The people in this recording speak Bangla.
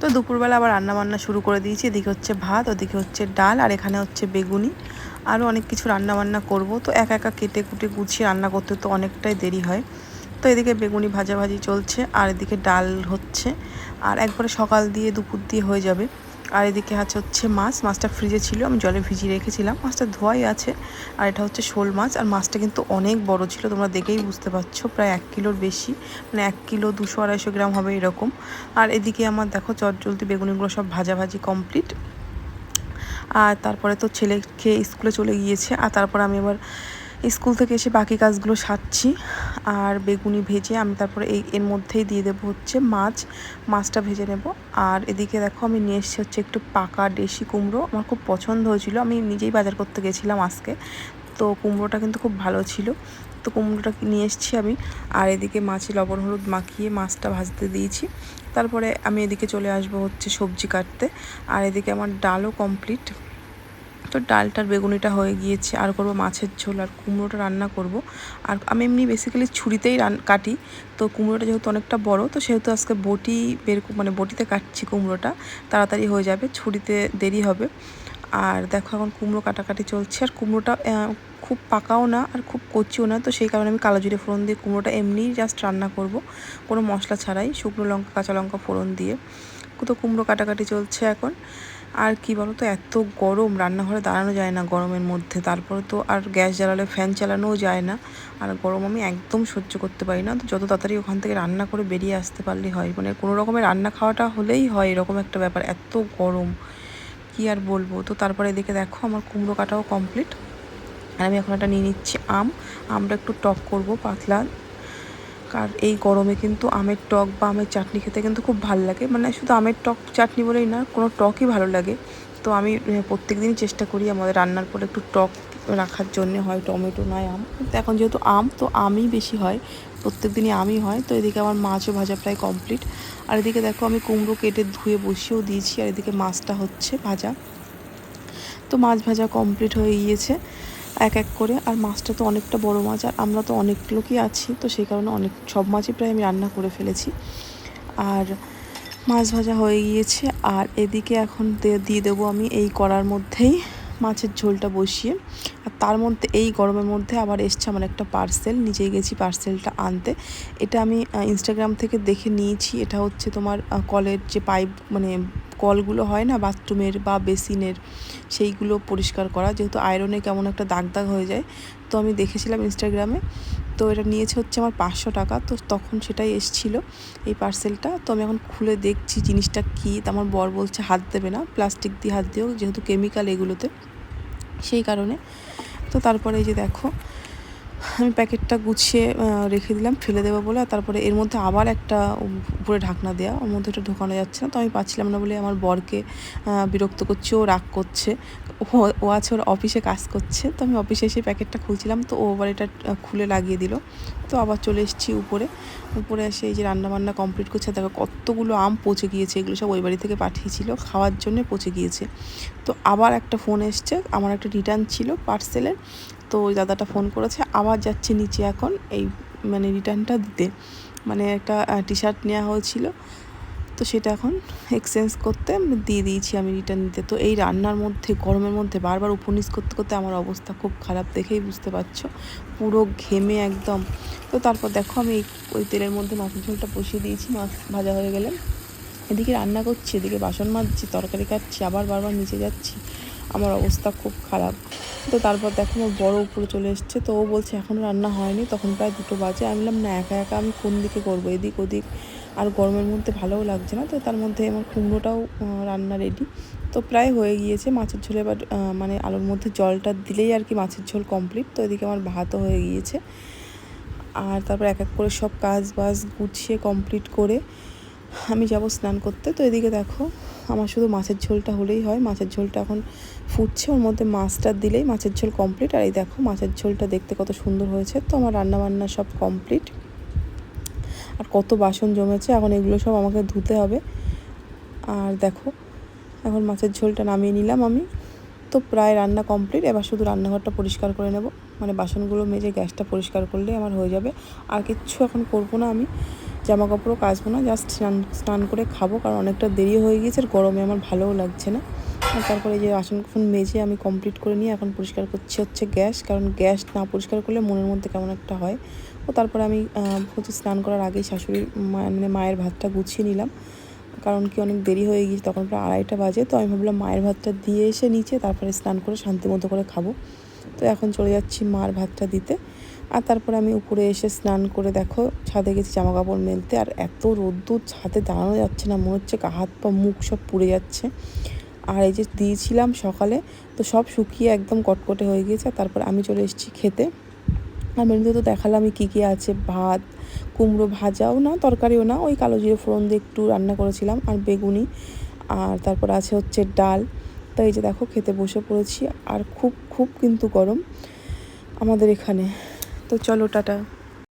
তো দুপুরবেলা আবার রান্না বান্না শুরু করে দিয়েছি। এদিকে হচ্ছে ভাত, ওদিকে হচ্ছে ডাল, আর এখানে হচ্ছে বেগুনি। আরও অনেক কিছু রান্না বান্না করব। তো একা একা কেটে কুটে গুছিয়ে রান্না করতে তো অনেকটাই দেরি হয়। তো এদিকে বেগুনি ভাজাভাজি চলছে, আর এদিকে ডাল হচ্ছে। আর একবারে সকাল দিয়ে দুপুর দিয়ে হয়ে যাবে। আর এদিকে আছে হচ্ছে মাছ। মাছটা ফ্রিজে ছিল, আমি জলে ভিজিয়ে রেখেছিলাম। মাছটা ধোয়াই আছে, আর এটা হচ্ছে শোল মাছ। আর মাছটা কিন্তু অনেক বড় ছিল, তোমরা দেখেই বুঝতে পারছ, প্রায় এক কিলোর বেশি। মানে এক কিলো দুশো আড়াইশো গ্রাম হবে এরকম। আর এদিকে আমার দেখো চটজলদি বেগুনিগুলো সব ভাজাভাজি কমপ্লিট আর তারপরে তো ছেলে খেয়ে স্কুলে চলে গিয়েছে, আর তারপর আমি আবার স্কুল থেকে এসে বাকি কাজগুলো সারছি। আর বেগুনি ভেজে আমি তারপরে এই, এর মধ্যেই দিয়ে দেবো হচ্ছে মাছ। মাছটা ভেজে নেব। আর এদিকে দেখো আমি নিয়ে এসেছি হচ্ছে একটু পাকা দেশি কুমড়ো। আমার খুব পছন্দ হয়েছিল। আমি নিজেই বাজার করতে গেছিলাম আজকে। তো কুমড়োটা কিন্তু খুব ভালো ছিল। তো কুমড়োটা নিয়ে এসেছি আমি। আর এদিকে মাছে লবণ হলুদ মাখিয়ে মাছটা ভাজতে দিয়েছি। তারপরে আমি এদিকে চলে আসব হচ্ছে সবজি কাটতে। আর এদিকে আমার ডালও কমপ্লিট তো ডালটার বেগুনিটা হয়ে গিয়েছে, আর করব মাছের ঝোল আর কুমড়োটা রান্না করব। আর আমি এমনি বেসিক্যালি ছুরিতেই রান, কাটি। তো কুমড়োটা যেহেতু অনেকটা বড়, তো সেহেতু আজকে বটি বের মানে বটিতে কাটছি কুমড়োটা, তাড়াতাড়ি হয়ে যাবে, ছুরিতে দেরি হবে। আর দেখো এখন কুমড়ো কাটাকাটি চলছে। আর কুমড়োটা খুব পাকাও না আর খুব কচিও না। তো সেই কারণে আমি কালো জিরে ফোড়ন দিয়ে কুমড়োটা এমনিই জাস্ট রান্না করব। কোনো মশলা ছাড়াই, শুকনো লঙ্কা, কাঁচা লঙ্কা ফোড়ন দিয়ে। তো কুমড়ো কাটাকাটি চলছে এখন। আর কি বলো তো এত গরম, রান্নাঘরে দাঁড়ানো যায় না গরমের মধ্যে। তারপরে তো আর গ্যাস জ্বালালে, ফ্যান চালানোও যায় না। আর গরম আমি একদম সহ্য করতে পারি না। তো যত তাড়াতাড়ি ওখান থেকে রান্না করে বেরিয়ে আসতে পারলেই হয়। মানে কোনো রকমের রান্না খাওয়াটা হলেই হয় এরকম একটা ব্যাপার। এত গরম। কি আর বলব? তো তারপরে এদিকে দেখো আমার কুমড়ো কাটাও কমপ্লিট আর আমি এখন একটা নিয়ে নিচ্ছি আম। আমটা একটু টক করব, পাতলা। আর এই গরমে কিন্তু আমের টক বা আমের চাটনি খেতে কিন্তু খুব ভালো লাগে। মানে শুধু আমের টক চাটনি বলেই না, কোনো টকই ভালো লাগে। তো আমি প্রত্যেক দিনই চেষ্টা করি আমাদের রান্নার পরে একটু টক রাখার জন্যে, হয় টমেটো, নয় আম। এখন যেহেতু আম, তো আমই বেশি হয়। প্রত্যেক দিনই আমি হয়, তো এদিকে আমার মাছও ভাজা প্রায় কমপ্লিট আর এদিকে দেখো আমি কুমড়ো কেটে ধুয়ে বসিয়েও দিয়েছি, আর এদিকে মাছটা হচ্ছে ভাজা। তো মাছ ভাজা কমপ্লিট হয়ে গিয়েছে এক এক করে, আর মাছটা তো অনেকটা বড় মাছ, আর আমরা তো অনেক লোকই আছি, তো সেই কারণে অনেক, সব মাছই প্রায় আমি রান্না করে ফেলেছি। আর মাছ ভাজা হয়ে গিয়েছে, আর এদিকে এখন দিয়ে দেবো আমি এই করার মধ্যেই। মাছের ঝোলটা বসিয়ে, আর তার মধ্যে, এই গরমের মধ্যে আবার এসছে আমার একটা পার্সেল নিজেই গেছি পার্সেলটা আনতে। এটা আমি ইনস্টাগ্রাম থেকে দেখে নিয়েছি, এটা হচ্ছে তোমার কলের যে পাইপ মানে কলগুলো হয় না, বাথরুমের বা বেসিনের, সেইগুলো পরিষ্কার করা, যেহেতু আয়রনে কেমন একটা দাগ দাগ হয়ে যায়। তো আমি দেখেছিলাম ইনস্টাগ্রামে তো এটা নিয়েছে হচ্ছে আমার পাঁচশো টাকা। তো তখন সেটাই এসছিল এই পার্সেলটা তো আমি এখন খুলে দেখছি জিনিসটা কী। তো আমার বর বলছে হাত দেবে না প্লাস্টিক দিয়ে হাত দিও, যেহেতু কেমিক্যাল এগুলোতে, সেই কারণে। তো তারপরে এই যে দেখো আমি প্যাকেটটা গুছিয়ে রেখে দিলাম, ফেলে দেবো বলে তারপরে এর মধ্যে আবার একটা উপরে ঢাকনা দেওয়া ওর মধ্যে এটা ঢোকানো যাচ্ছে না, তো আমি পাচ্ছিলাম না বলে আমার বরকে বিরক্ত করছে, ও রাগ করছে। ও আছে, ওর অফিসে কাজ করছে, তো আমি অফিসে এসে প্যাকেটটা খুলছিলাম, তো ও আবার এটা খুলে লাগিয়ে দিল। তো আবার চলে এসেছি উপরে উপরে এসে এই যে রান্নাবান্না কমপ্লিট করছে, দেখো কতগুলো আম পচে গিয়েছে, এগুলো সব ওই বাড়ি থেকে পাঠিয়েছিল, খাওয়ার জন্য পচে গিয়েছে। তো আবার একটা ফোন এসছে, আমার একটা রিটার্ন ছিল পার্সেলের তো ওই দাদাটা ফোন করেছে, আবার যাচ্ছে নিচে এখন এই মানে রিটার্নটা দিতে। মানে একটা টি শার্ট নেওয়া হয়েছিল, তো সেটা এখন এক্সচেঞ্জ করতে দিয়ে দিয়েছি আমি রিটার্ন দিতে। তো এই রান্নার মধ্যে, গরমের মধ্যে বারবার উপনিস করতে করতে আমার অবস্থা খুব খারাপ দেখেই বুঝতে পারছ। পুরো ঘেমে একদম। তো তারপর দেখো আমি ওই তেলের মধ্যে মাছের ঝোলটা বসিয়ে দিয়েছি, মাছ ভাজা হয়ে গেলে। এদিকে রান্না করছি, এদিকে বাসন মাজছি, তরকারি কাটছি, আবার বারবার নিচে যাচ্ছি। আমার অবস্থা খুব খারাপ। তো তারপর দেখো আমার বড় উপরে চলে এসছে। তো ও বলছে এখনও রান্না হয়নি। তখন প্রায় দুটো বাজে। আমি বললাম, না, একা একা আমি কোন দিকে করব? এদিক ওদিক আর গরমের মধ্যে ভালোও লাগছে না। তো তার মধ্যে আমার কুমড়োটাও রান্না রেডি তো প্রায় হয়ে গিয়েছে মাছের ঝোলে। এবার মানে আলুর মধ্যে জলটা দিলেই আর কি মাছের ঝোল কমপ্লিট তো এদিকে আমার ভাতও হয়ে গিয়েছে। আর তারপর এক এক করে সব কাজ বাজ গুছিয়ে কমপ্লিট করে আমি যাব স্নান করতে। তো এদিকে দেখো, আমার শুধু মাছের ঝোলটা হলেই হয়। মাছের ঝোলটা এখন ফুটছে, ওর মধ্যে মাছটা দিলেই মাছের ঝোল কমপ্লিট আর এই দেখো, মাছের ঝোলটা দেখতে কত সুন্দর হয়েছে। তো আমার রান্নাবান্না সব কমপ্লিট আর কত বাসন জমেছে, এখন এগুলো সব আমাকে ধুতে হবে। আর দেখো, এখন মাছের ঝোলটা নামিয়ে নিলাম আমি। তো প্রায় রান্না কমপ্লিট এবার শুধু রান্নাঘরটা পরিষ্কার করে নেব। মানে বাসনগুলো মেজে গ্যাসটা পরিষ্কার করলে আমার হয়ে যাবে। আর কিচ্ছু এখন করব না আমি। জামা কাপড়ও কাচবো না জাস্ট স্নান স্নান করে খাব, কারণ অনেকটা দেরি হয়ে গিয়েছে আর গরমে আমার ভালোও লাগছে না। আর তারপরে যে বাসন কুসন মেজে আমি কমপ্লিট করে নিয়ে এখন পরিষ্কার করছি হচ্ছে গ্যাস, কারণ গ্যাস না পরিষ্কার করলে মনের মধ্যে কেমন একটা হয়। ও তারপরে আমি হচ্ছে স্নান করার আগেই শাশুড়ির মানে মায়ের ভাতটা গুছিয়ে নিলাম। কারণ কি অনেক দেরি হয়ে গিয়েছে, তখন প্রায় আড়াইটা বাজে, তো আমি ভাবলাম মায়ের ভাতটা দিয়ে এসে নিচে তারপরে স্নান করে শান্তি মতো করে খাব। তো এখন চলে যাচ্ছি মার ভাতটা দিতে। আর তারপরে আমি উপরে এসে স্নান করে দেখো, ছাদে গেছি জামা কাপড় মেলতে। আর এত রোদ্দুর, ছাদে দাঁড়ানো যাচ্ছে না, মনে হচ্ছে হাত, পা, মুখ সব পুড়ে যাচ্ছে। আর এই যে দিয়েছিলাম সকালে, তো সব শুকিয়ে একদম কটকটে হয়ে গিয়েছে। তারপর আমি চলে এসেছি খেতে। আর মেনুতে তো দেখালামই কী কী আছে, ভাত, কুমড়ো ভাজাও না, তরকারিও না, ওই কালো জিরে ফোড়ন দিয়ে একটু রান্না করেছিলাম। আর বেগুনি, আর তারপর আছে হচ্ছে ডাল। তো এই যে দেখো খেতে বসে পড়েছি আর খুব খুব কিন্তু গরম আমাদের এখানে। তো চলো টাটা।